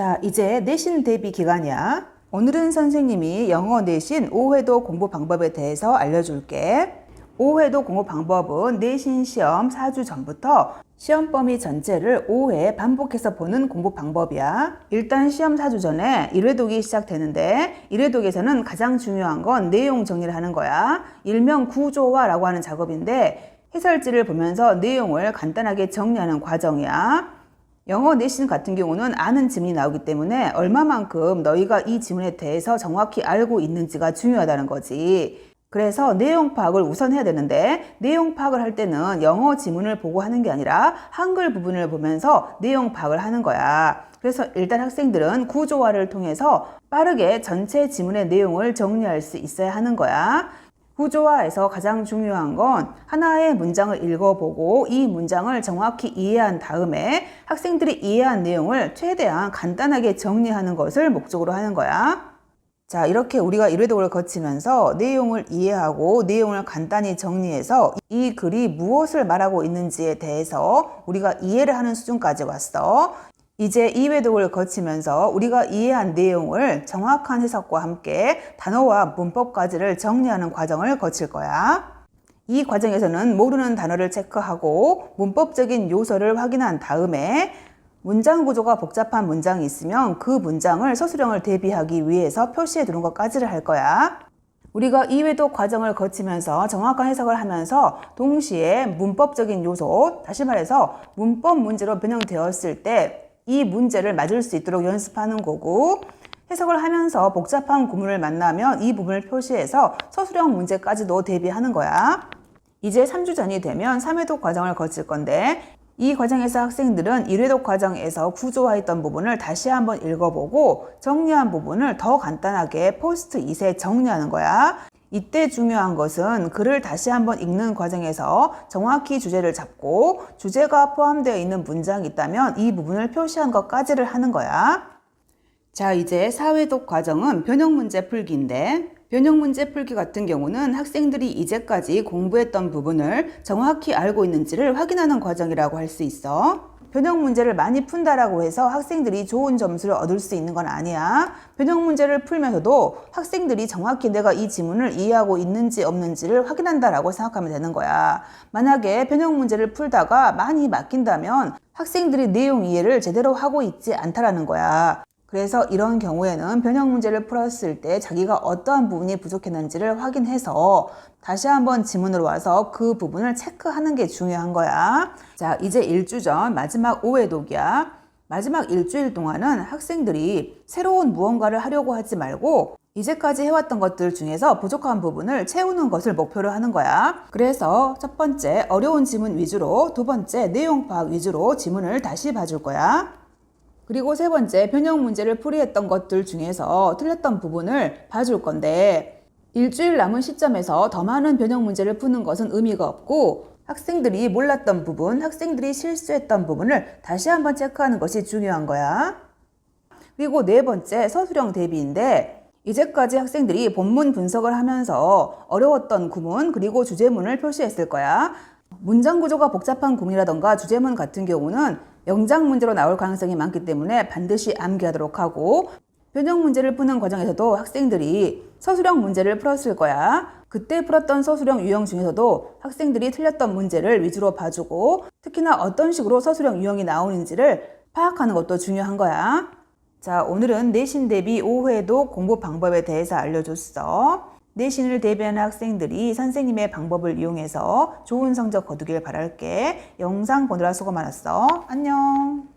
자, 이제 내신 대비 기간이야. 오늘은 선생님이 영어 내신 5회도 공부 방법에 대해서 알려줄게. 5회도 공부 방법은 내신 시험 4주 전부터 시험 범위 전체를 5회 반복해서 보는 공부 방법이야. 일단 시험 4주 전에 1회독이 시작되는데 1회독에서는 가장 중요한 건 내용 정리를 하는 거야. 일명 구조화라고 하는 작업인데 해설지를 보면서 내용을 간단하게 정리하는 과정이야. 영어 내신 같은 경우는 아는 지문이 나오기 때문에 얼마만큼 너희가 이 지문에 대해서 정확히 알고 있는지가 중요하다는 거지. 그래서 내용 파악을 우선 해야 되는데 내용 파악을 할 때는 영어 지문을 보고 하는 게 아니라 한글 부분을 보면서 내용 파악을 하는 거야. 그래서 일단 학생들은 구조화를 통해서 빠르게 전체 지문의 내용을 정리할 수 있어야 하는 거야. 구조화에서 가장 중요한 건 하나의 문장을 읽어보고 이 문장을 정확히 이해한 다음에 학생들이 이해한 내용을 최대한 간단하게 정리하는 것을 목적으로 하는 거야. 자, 이렇게 우리가 1회독을 거치면서 내용을 이해하고 내용을 간단히 정리해서 이 글이 무엇을 말하고 있는지에 대해서 우리가 이해를 하는 수준까지 왔어. 이제 2회독을 거치면서 우리가 이해한 내용을 정확한 해석과 함께 단어와 문법까지를 정리하는 과정을 거칠 거야. 이 과정에서는 모르는 단어를 체크하고 문법적인 요소를 확인한 다음에 문장 구조가 복잡한 문장이 있으면 그 문장을 서술형을 대비하기 위해서 표시해 두는 것까지를 할 거야. 우리가 2회독 과정을 거치면서 정확한 해석을 하면서 동시에 문법적인 요소, 다시 말해서 문법 문제로 변형되었을 때 이 문제를 맞을 수 있도록 연습하는 거고 해석을 하면서 복잡한 구문을 만나면 이 부분을 표시해서 서술형 문제까지도 대비하는 거야. 이제 3주 전이 되면 3회독 과정을 거칠 건데 이 과정에서 학생들은 1회독 과정에서 구조화했던 부분을 다시 한번 읽어보고 정리한 부분을 더 간단하게 포스트잇에 정리하는 거야. 이때 중요한 것은 글을 다시 한번 읽는 과정에서 정확히 주제를 잡고 주제가 포함되어 있는 문장이 있다면 이 부분을 표시한 것까지를 하는 거야. 자, 이제 4회독 과정은 변형 문제 풀기인데 변형 문제 풀기 같은 경우는 학생들이 이제까지 공부했던 부분을 정확히 알고 있는지를 확인하는 과정이라고 할 수 있어. 변형 문제를 많이 푼다라고 해서 학생들이 좋은 점수를 얻을 수 있는 건 아니야. 변형 문제를 풀면서도 학생들이 정확히 내가 이 지문을 이해하고 있는지 없는지를 확인한다라고 생각하면 되는 거야. 만약에 변형 문제를 풀다가 많이 맡긴다면 학생들이 내용 이해를 제대로 하고 있지 않다라는 거야. 그래서 이런 경우에는 변형 문제를 풀었을 때 자기가 어떠한 부분이 부족했는지를 확인해서 다시 한번 지문으로 와서 그 부분을 체크하는 게 중요한 거야. 자, 이제 일주 전 마지막 5회 독이야. 마지막 일주일 동안은 학생들이 새로운 무언가를 하려고 하지 말고 이제까지 해왔던 것들 중에서 부족한 부분을 채우는 것을 목표로 하는 거야. 그래서 첫 번째 어려운 지문 위주로, 두 번째 내용 파악 위주로 지문을 다시 봐줄 거야. 그리고 세 번째, 변형 문제를 풀이했던 것들 중에서 틀렸던 부분을 봐줄 건데, 일주일 남은 시점에서 더 많은 변형 문제를 푸는 것은 의미가 없고, 학생들이 몰랐던 부분, 학생들이 실수했던 부분을 다시 한번 체크하는 것이 중요한 거야. 그리고 네 번째, 서술형 대비인데, 이제까지 학생들이 본문 분석을 하면서 어려웠던 구문, 그리고 주제문을 표시했을 거야. 문장 구조가 복잡한 구문이라던가 주제문 같은 경우는 영장 문제로 나올 가능성이 많기 때문에 반드시 암기하도록 하고 변형 문제를 푸는 과정에서도 학생들이 서술형 문제를 풀었을 거야. 그때 풀었던 서술형 유형 중에서도 학생들이 틀렸던 문제를 위주로 봐주고 특히나 어떤 식으로 서술형 유형이 나오는지를 파악하는 것도 중요한 거야. 자, 오늘은 내신 대비 5회도 공부 방법에 대해서 알려줬어. 내신을 대비하는 학생들이 선생님의 방법을 이용해서 좋은 성적 거두길 바랄게. 영상 보느라 수고 많았어. 안녕.